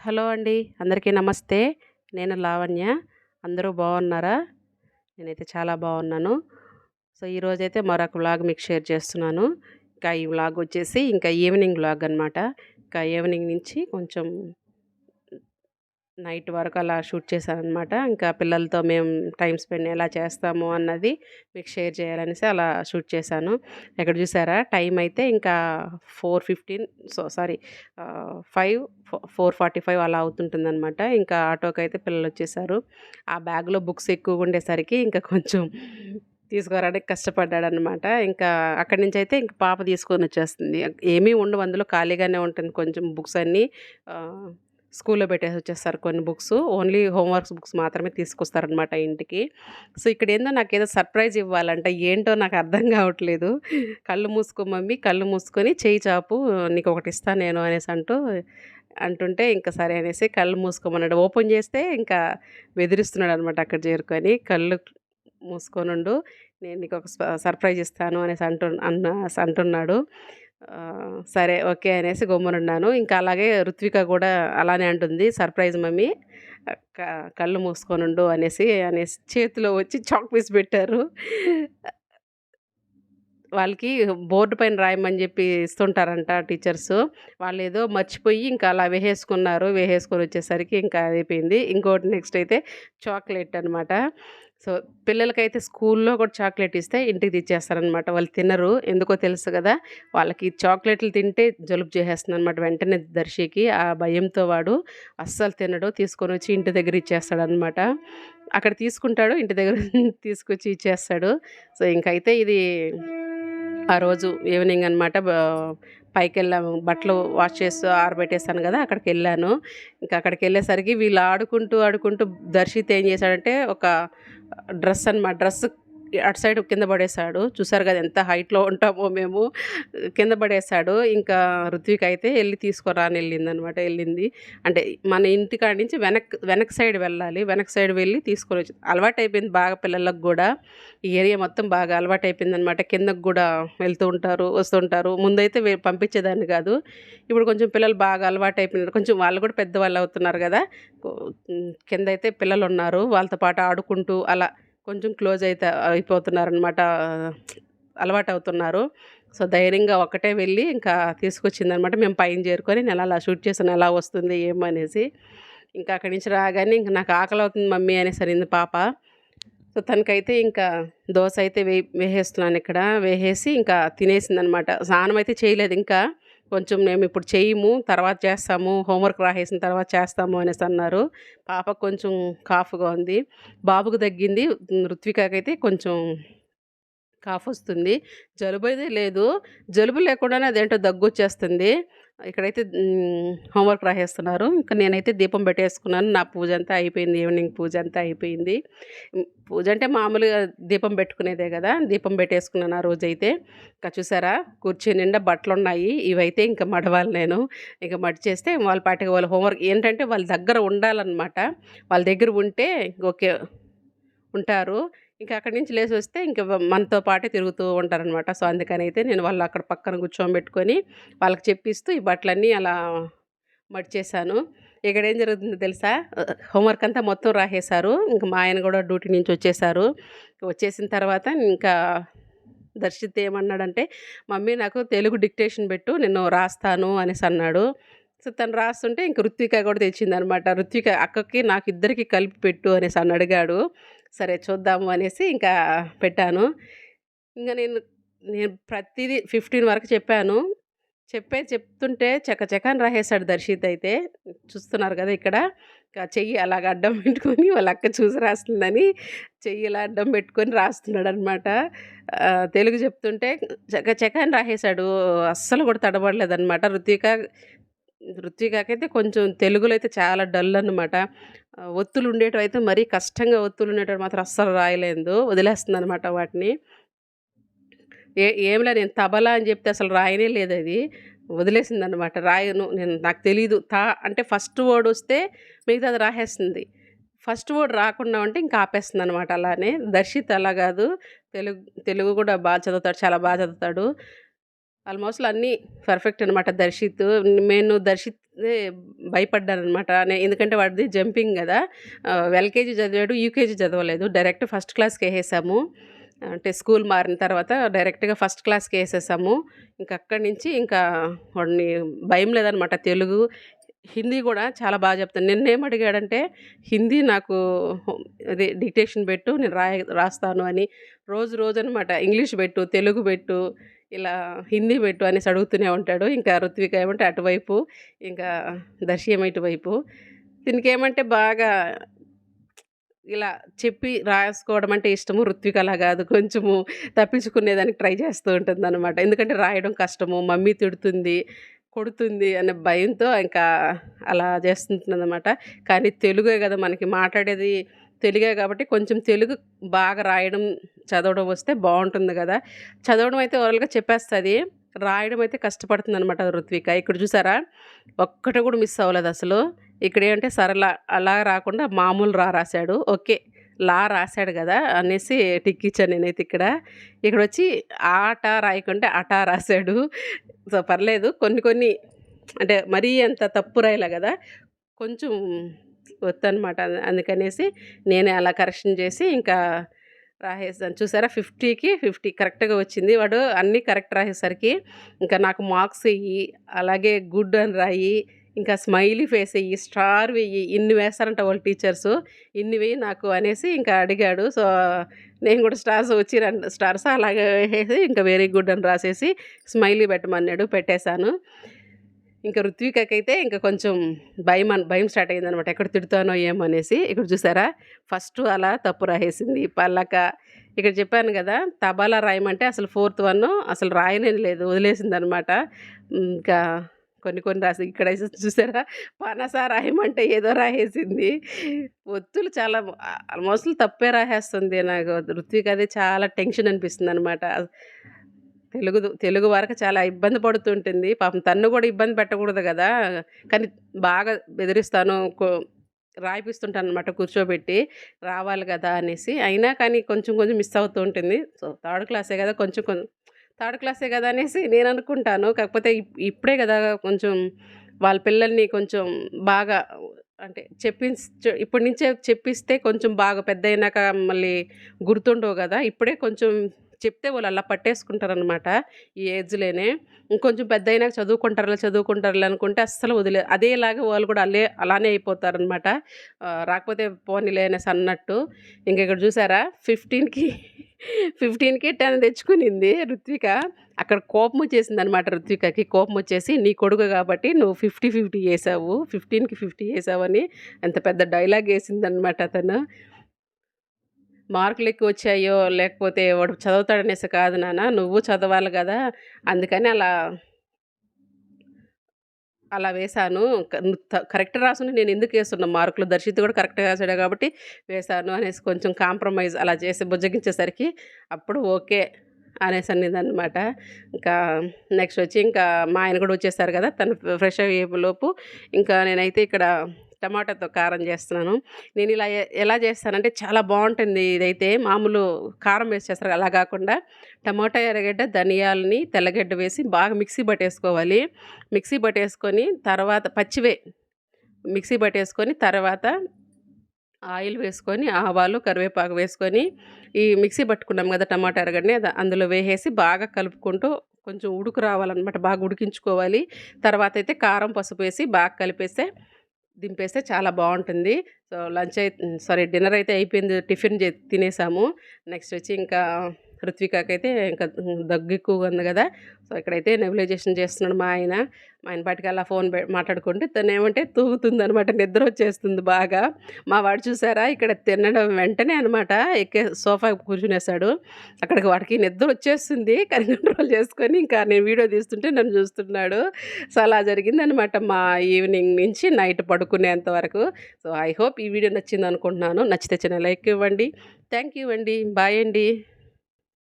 Hello అండి. అందరికీ నమస్తే. నేను లావణ్య. అందరూ బాగున్నారా నేనైతే చాలా బాగున్నాను సో ఈరోజైతే మరొక వ్లాగ్ మీకు షేర్ చేస్తున్నాను. ఇంకా ఈ వ్లాగ్ వచ్చేసి ఇంకా ఈవినింగ్ వ్లాగ్ అనమాట ఇంకా ఈవినింగ్ నుంచి కొంచెం నైట్ వరకు అలా షూట్ చేశానమాట ఇంకా పిల్లలతో మేము టైం స్పెండ్ ఎలా చేస్తాము అన్నది మీకు షేర్ చేయాలనేసి అలా షూట్ చేశాను. ఎక్కడ చూసారా? టైం అయితే ఇంకా four fifteen so sorry five four forty five అలా అవుతుంటుందన్నమాట. ఇంకా ఆటోకి అయితే పిల్లలు వచ్చేసారు. ఆ బ్యాగ్లో బుక్స్ ఎక్కువగా ఉండేసరికి ఇంకా కొంచెం తీసుకురావడానికి కష్టపడ్డాడనమాట ఇంకా అక్కడి నుంచి అయితే ఇంక పాప తీసుకొని వచ్చేస్తుంది. ఏమీ ఉండవు అందులో ఖాళీగానే ఉంటుంది కొంచెం బుక్స్ అన్నీ. స్కూల్లో పెట్టేసి వచ్చేస్తారు కొన్ని బుక్స్. ఓన్లీ హోంవర్క్స్ బుక్స్ మాత్రమే తీసుకొస్తారనమాట ఇంటికి. సో ఇక్కడ ఏందో నాకు ఏదో సర్ప్రైజ్ ఇవ్వాలంట. ఏంటో నాకు అర్థం కావట్లేదు. కళ్ళు మూసుకో మమ్మీ కళ్ళు మూసుకొని చేయి చాపు నీకు ఒకటి ఇస్తాను నేను అనేసి అంటూ అంటుంటే ఇంకా సరే అనేసి కళ్ళు మూసుకోమన్నాడు. ఓపెన్ చేస్తే ఇంకా బెదిరిస్తున్నాడు అనమాట అక్కడ చేరుకొని. కళ్ళు మూసుకొనుండు. నేను నీకు ఒక సర్ప్రైజ్ ఇస్తాను అనేసి అంటు అన్న అంటున్నాడు. సరే ఓకే అనేసి గమ్మునున్నాను. ఇంకా అలాగే రుత్విక కూడా అలానే అంటుంది సర్ప్రైజ్ మమ్మీ కళ్ళు మూసుకొనుండు అనేసి అనేసి చేతిలో వచ్చి చాక్ పీస్ పెట్టారు. వాళ్ళకి బోర్డు పైన రాయమని చెప్పి ఇస్తుంటారంట టీచర్స్. వాళ్ళు ఏదో మర్చిపోయి ఇంకా అలా వేసేసుకున్నారు వేసేసుకొని వచ్చేసరికి ఇంకా అయిపోయింది. ఇంకోటి నెక్స్ట్ అయితే చాక్లెట్ అనమాట సో పిల్లలకైతే స్కూల్లో కూడా చాక్లెట్ ఇస్తే ఇంటికి తెచ్చేస్తారనమాట. వాళ్ళు తినరు ఎందుకో తెలుసు కదా. వాళ్ళకి చాక్లెట్లు తింటే జలుబు చేసేస్తుంది అనమాట వెంటనే దర్శికి. ఆ భయంతో వాడు అస్సలు తినడు తీసుకొని వచ్చి ఇంటి దగ్గర ఇచ్చేస్తాడనమాట. అక్కడ తీసుకుంటాడు ఇంటి దగ్గర తీసుకొచ్చి ఇచ్చేస్తాడు. సో ఇంకైతే ఇది ఆ రోజు ఈవినింగ్ అనమాట. పైకి వెళ్ళాము బట్టలు వాష్ చేస్తూ ఆరబెట్టేస్తాను కదా అక్కడికి వెళ్ళాను ఇంకా అక్కడికి వెళ్ళేసరికి వీళ్ళు ఆడుకుంటూ ఆడుకుంటూ దర్శిత్ ఏం చేశాడంటే ఒక డ్రెస్ అనమాట డ్రెస్ అటు సైడ్ కింద పడేశాడు. చూసారు కదా ఎంత హైట్లో ఉంటామో మేము. కింద పడేశాడు. ఇంకా ఋత్విక్ అయితే వెళ్ళి తీసుకురాని వెళ్ళింది అనమాట వెళ్ళింది. అంటే మన ఇంటికాడ నుంచి వెనక్ వెనక్ సైడ్ వెళ్ళాలి. వెనక్ సైడ్ వెళ్ళి తీసుకొని వచ్చింది అలవాటు అయిపోయింది బాగా పిల్లలకు కూడా. ఈ ఏరియా మొత్తం బాగా అలవాటు అయిపోయింది అనమాట కిందకు కూడా వెళ్తూ ఉంటారు వస్తుంటారు ముందైతే పంపించేదాన్ని కాదు. ఇప్పుడు కొంచెం పిల్లలు బాగా అలవాటు అయిపోయినారు కొంచెం వాళ్ళు కూడా పెద్దవాళ్ళు అవుతున్నారు కదా. కింద అయితే పిల్లలు ఉన్నారు వాళ్ళతో పాటు ఆడుకుంటూ అలా కొంచెం క్లోజ్ అయితే అయిపోతున్నారనమాట అలవాటు అవుతున్నారు సో ధైర్యంగా ఒక్కటే వెళ్ళి ఇంకా తీసుకొచ్చిందనమాట. మేము పైన చేరుకొని నేను అలా షూట్ చేసాను ఎలా వస్తుంది ఏమనేసి ఇంకా అక్కడి నుంచి రాగానే ఇంకా నాకు ఆకలి అవుతుంది మమ్మీ అనే అనింది పాప. సో తనకైతే ఇంకా దోశ అయితే వే వేసేస్తున్నాను ఇక్కడ. వేసేసి ఇంకా తినేసింది అనమాట స్నానం అయితే చేయలేదు ఇంకా. కొంచెం మేము ఇప్పుడు చేయము తర్వాత చేస్తాము హోంవర్క్ రాసేసిన తర్వాత చేస్తాము అనేసి అన్నారు. పాప కొంచెం కాఫ్గా ఉంది. బాబుకు తగ్గింది. ఋత్వికకైతే కొంచెం కాఫ్ వస్తుంది. జలుబు అయితే లేదు. జలుబు లేకుండానే అదేంటో దగ్గు వచ్చేస్తుంది ఇక్కడైతే హోంవర్క్ రాసేస్తున్నారు. ఇంకా నేనైతే దీపం పెట్టేసుకున్నాను. నా పూజ అంతా అయిపోయింది. ఈవినింగ్ పూజ అంతా అయిపోయింది. పూజ అంటే మామూలుగా దీపం పెట్టుకునేదే కదా. దీపం పెట్టేసుకున్నాను ఆ రోజైతే. ఇంకా చూసారా? కుర్చీ నిండా బట్టలు ఉన్నాయి ఇవైతే ఇంకా మడవాలి నేను. ఇంకా మడిచేస్తే వాళ్ళ పాటికి వాళ్ళ హోంవర్క్ ఏంటంటే వాళ్ళ దగ్గర ఉండాలన్నమాట. వాళ్ళ దగ్గర ఉంటే ఓకే ఉంటారు. ఇంకా అక్కడి నుంచి లేచి వస్తే ఇంకా మనతో పాటే తిరుగుతూ ఉంటారనమాట సో అందుకని అయితే నేను వాళ్ళు అక్కడ పక్కన కూర్చోబెట్టుకొని వాళ్ళకి చెప్పిస్తూ ఈ బట్టలన్నీ అలా మడిచేశాను. ఇక్కడ ఏం జరుగుతుందో తెలుసా? హోంవర్క్ అంతా మొత్తం రాసేశారు. ఇంకా మా ఆయన కూడా డ్యూటీ నుంచి వచ్చేసారు వచ్చేసిన తర్వాత ఇంకా దర్శిత్ ఏమన్నాడంటే మమ్మీ నాకు తెలుగు డిక్టేషన్ పెట్టు నేను రాస్తాను అనేసి అన్నాడు. సో తను రాస్తుంటే ఇంక రుత్విక కూడా తెచ్చిందనమాట. రుత్విక అక్కకి నాకు ఇద్దరికి కలిపి పెట్టు అనేసి అని అడిగాడు. సరే చూద్దాము అనేసి ఇంకా పెట్టాను. ఇంకా నేను నేను ప్రతిదీ ఫిఫ్టీన్ వరకు చెప్పాను. చెప్పే చెప్తుంటే చకచకాని రాసేసాడు దర్శిత్ అయితే. చూస్తున్నారు కదా ఇక్కడ. చెయ్యి అలాగ అడ్డం పెట్టుకొని వాళ్ళ అక్క చూసి రాస్తుందని చెయ్యి ఇలా అడ్డం పెట్టుకొని రాస్తున్నాడు అనమాట తెలుగు చెప్తుంటే చకచకాని రాసేసాడు అస్సలు కూడా తడబడలేదనమాట. రుతిక రుత్వికకైతే కొంచెం తెలుగులో అయితే చాలా డల్ అనమాట ఒత్తులు ఉండేటివి అయితే మరీ కష్టంగా ఒత్తులు ఉండేటవి మాత్రం అస్సలు రాయలేదు. వదిలేస్తుంది అనమాట వాటిని. ఏ ఏంలే నేను తబలా అని చెప్తే అసలు రాయనే లేదు అది. వదిలేసింది అనమాట రాయను నేను నాకు తెలీదు. తా అంటే ఫస్ట్ వర్డ్ వస్తే మిగతా అది రాసేస్తుంది. ఫస్ట్ వర్డ్ రాకుండా ఉంటే ఇంకా ఆపేస్తుంది అనమాట అలానే. దర్శిత్ అలా కాదు. తెలుగు తెలుగు కూడా బాగా చదువుతాడు చాలా బాగా చదువుతాడు. ఆల్మోస్ట్ అన్నీ పర్ఫెక్ట్ అనమాట దర్శిత్ నేను దర్శిత్ భయపడ్డానమాట నే ఎందుకంటే వాడిది జంపింగ్ కదా ఎల్‌కేజీ చదివాడు. యూకేజీ చదవలేదు. డైరెక్ట్ ఫస్ట్ క్లాస్‌కేసేసాము. అంటే స్కూల్ మారిన తర్వాత డైరెక్ట్‌గా ఫస్ట్ క్లాస్‌కేసేసాము. ఇంకా అక్కడి నుంచి ఇంకా వాడిని భయం లేదనమాట. తెలుగు, హిందీ కూడా చాలా బాగా చెప్తాను. నిన్నేం అడిగాడంటే హిందీ నాకు అదే డిక్టేషన్ పెట్టు నేను రాయ రాస్తాను అని. రోజు రోజు అనమాట ఇంగ్లీష్ పెట్టు, తెలుగు పెట్టు, ఇలా హిందీ పెట్టు అనేసి అడుగుతూనే ఉంటాడు. ఇంకా రుత్విక ఏమంటే అటువైపు, ఇంకా దర్శయం ఇటువైపు. దీనికేమంటే బాగా ఇలా చెప్పి రాసుకోవడం అంటే ఇష్టము. రుత్విక అలా కాదు కొంచెము తప్పించుకునేదానికి ట్రై చేస్తూ ఉంటుందనమాట. ఎందుకంటే రాయడం కష్టము. మమ్మీ తిడుతుంది, కొడుతుంది అనే భయంతో ఇంకా అలా చేస్తుంటుందనమాట. కానీ తెలుగే కదా మనకి మాట్లాడేది తెలుగే కాబట్టి కొంచెం తెలుగు బాగా రాయడం, చదవడం వస్తే బాగుంటుంది కదా చదవడం అయితే ఓరల్‌గా చెప్పేస్తుంది రాయడం అయితే కష్టపడుతుందనమాట రుత్విక. ఇక్కడ చూసారా? ఒక్కటి కూడా మిస్ అవ్వలేదు అసలు ఇక్కడ ఏంటంటే సరళ అలా రాకుండా మామూలు రా రాశాడు ఓకే. లా రాసాడు కదా అనేసి టిక్ ఇచ్చాను నేనైతే ఇక్కడ. ఇక్కడ వచ్చి ఆట రాయకుంటే అటా రాసాడు. సో, పర్లేదు. కొన్ని కొన్ని అంటే మరీ అంత తప్పు రాయలే కదా కొంచెం ఒత్తనమాట. అందుకనేసి నేనే అలా కరెక్షన్ చేసి ఇంకా రాసేసాను. చూసారా 50కి 50 కరెక్ట్‌గా వచ్చింది. వాడు అన్నీ కరెక్ట్ రాసేసరికి ఇంకా నాకు మార్క్స్ ఇయ్యి అలాగే గుడ్ అని రాయి, ఇంకా స్మైలీ ఫేస్ వెయ్యి స్టార్ వెయ్యి, ఇన్ని వేస్తారంట వాళ్ళ టీచర్సు. ఇన్ని వెయ్యి నాకు అనేసి ఇంకా అడిగాడు. సో, నేను కూడా స్టార్స్ వచ్చి స్టార్స్ అలాగే వేసేసి ఇంకా వెరీ గుడ్ అని రాసేసి స్మైలీ పెట్టమన్నాడు. పెట్టేసాను. ఇంకా ఋత్వికకైతే ఇంకా కొంచెం భయమన్ భయం స్టార్ట్ అయిందనమాట. ఎక్కడ తిడతానో ఏమో అనేసి. ఇక్కడ చూసారా? ఫస్ట్ అలా తప్పు రాసేసింది. పల్లక ఇక్కడ చెప్పాను కదా తబాలా రాయమంటే అసలు ఫోర్త్ వన్ అసలు రాయనే లేదు. వదిలేసిందనమాట. ఇంకా కొన్ని కొన్ని రాసి ఇక్కడ చూసారా? పనస రాయమంటే ఏదో రాసేసింది. ఒత్తులు చాలా ఆల్మోస్ట్ తప్పే రాసేస్తుంది. నాకు రుత్వికది చాలా టెన్షన్ అనిపిస్తుంది అనమాట తెలుగు తెలుగు వరకు చాలా ఇబ్బంది పడుతుంటుంది. పాపం తన్ను కూడా ఇబ్బంది పెట్టకూడదు కదా కానీ బాగా బెదిరిస్తాను. రాయిపిస్తుంటాను అనమాట కూర్చోబెట్టి. రావాలి కదా అనేసి. అయినా కానీ కొంచెం కొంచెం మిస్ అవుతూ ఉంటుంది. సో, థర్డ్ క్లాసే కదా కొంచెం కొంచెం థర్డ్ క్లాసే కదా అనేసి నేను అనుకుంటాను కాకపోతే ఇప్పుడే కదా కొంచెం వాళ్ళ పిల్లల్ని కొంచెం బాగా అంటే చెప్పించ ఇప్పటి నుంచే చెప్పిస్తే కొంచెం బాగా పెద్దయినాక మళ్ళీ గుర్తుండవు కదా ఇప్పుడే కొంచెం చెప్తే వాళ్ళు అలా పట్టేసుకుంటారనమాట. ఈ ఏజ్‌లోనే. ఇంకొంచెం పెద్దయినాక చదువుకుంటారులే, చదువుకుంటారులే అనుకుంటే అస్సలు వదిలే అదేలాగా వాళ్ళు కూడా అల్లే అలానే అయిపోతారనమాట. రాకపోతే పోనీలే అనేసి అన్నట్టు. ఇంక ఇక్కడ చూసారా? 15కి 15కి 10 తెచ్చుకునింది రుత్విక. అక్కడ కోపం వచ్చేసింది అనమాట రుత్వికకి. కోపం వచ్చేసి నీ కొడుకు కాబట్టి నువ్వు ఫిఫ్టీ ఫిఫ్టీ వేసావు ఫిఫ్టీన్కి ఫిఫ్టీ వేసావని అంత పెద్ద డైలాగ్ ఏసిందనమాట తను. వచ్చాయో లేకపోతే వాడు చదువుతాడనేసి కాదు నాన్న. నువ్వు చదవాలి కదా అందుకని అలా అలా వేశాను. క నువ్వు నేను ఎందుకు వేస్తున్నా మార్కులు. దర్శిత్ కూడా కరెక్ట్‌గా రాశాడు కాబట్టి వేశాను అనేసి కొంచెం కాంప్రమైజ్ అలా చేసి బుజ్జగించేసరికి అప్పుడు ఓకే. అనేసి అనిందనమాట. ఇంకా నెక్స్ట్ వచ్చి ఇంకా మా ఆయన కూడా వచ్చేసారు కదా తను ఫ్రెష్ అయ్యేలోపు ఇంకా నేనైతే ఇక్కడ టమాటాతో కారం చేస్తున్నాను. నేను ఇలా ఎలా చేస్తానంటే చాలా బాగుంటుంది ఇదైతే. మామూలు కారం వేసి చేస్తారు అలా కాకుండా టమాటా, ఎర్రగడ్డ, ధనియాలని, తెల్లగడ్డ వేసి బాగా మిక్సీ పట్టేసుకోవాలి. మిక్సీ పట్టేసుకొని తర్వాత పచ్చివే మిక్సీ పట్టేసుకొని తర్వాత ఆయిల్ వేసుకొని, ఆవాలు, కరివేపాకు వేసుకొని ఈ మిక్సీ పట్టుకున్నాం కదా టమాటా, ఎర్రగడ్డని అది అందులో వేసేసి బాగా కలుపుకుంటూ కొంచెం ఉడుకు రావాలన్నమాట బాగా ఉడికించుకోవాలి. తర్వాత అయితే కారం, పసుపు వేసి బాగా కలిపేస్తే దింపేస్తే చాలా బాగుంటుంది సో, లంచ్ అయితే సారీ డిన్నర్ అయితే అయిపోయింది. టిఫిన్ తినేసాము. నెక్స్ట్ వచ్చి ఇంకా రుత్వికకైతే ఇంకా దగ్గు ఎక్కువగా ఉంది కదా సో, ఇక్కడైతే నెబులైజేషన్ చేస్తున్నాడు మా ఆయన. మా ఆయన పాటికి అలా ఫోన్ ఏమంటే తూగుతుంది అనమాట నిద్ర వచ్చేస్తుంది బాగా. మా వాడు చూసారా? ఇక్కడ తినడం వెంటనే అనమాట ఎక్కే సోఫా కూర్చునేసాడు. అక్కడికి వాడికి నిద్ర వచ్చేస్తుంది కానీ కంట్రోల్ చేసుకొని ఇంకా నేను వీడియో తీస్తుంటే నన్ను చూస్తున్నాడు. సో, అలా జరిగిందనమాట మా ఈవినింగ్ నుంచి నైట్ పడుకునేంత వరకు. సో, ఐ హోప్ ఈ వీడియో నచ్చిందనుకుంటున్నాను. నచ్చితే చిన్న లైక్ ఇవ్వండి. థ్యాంక్ యూ అండి. బాయ్ అండి.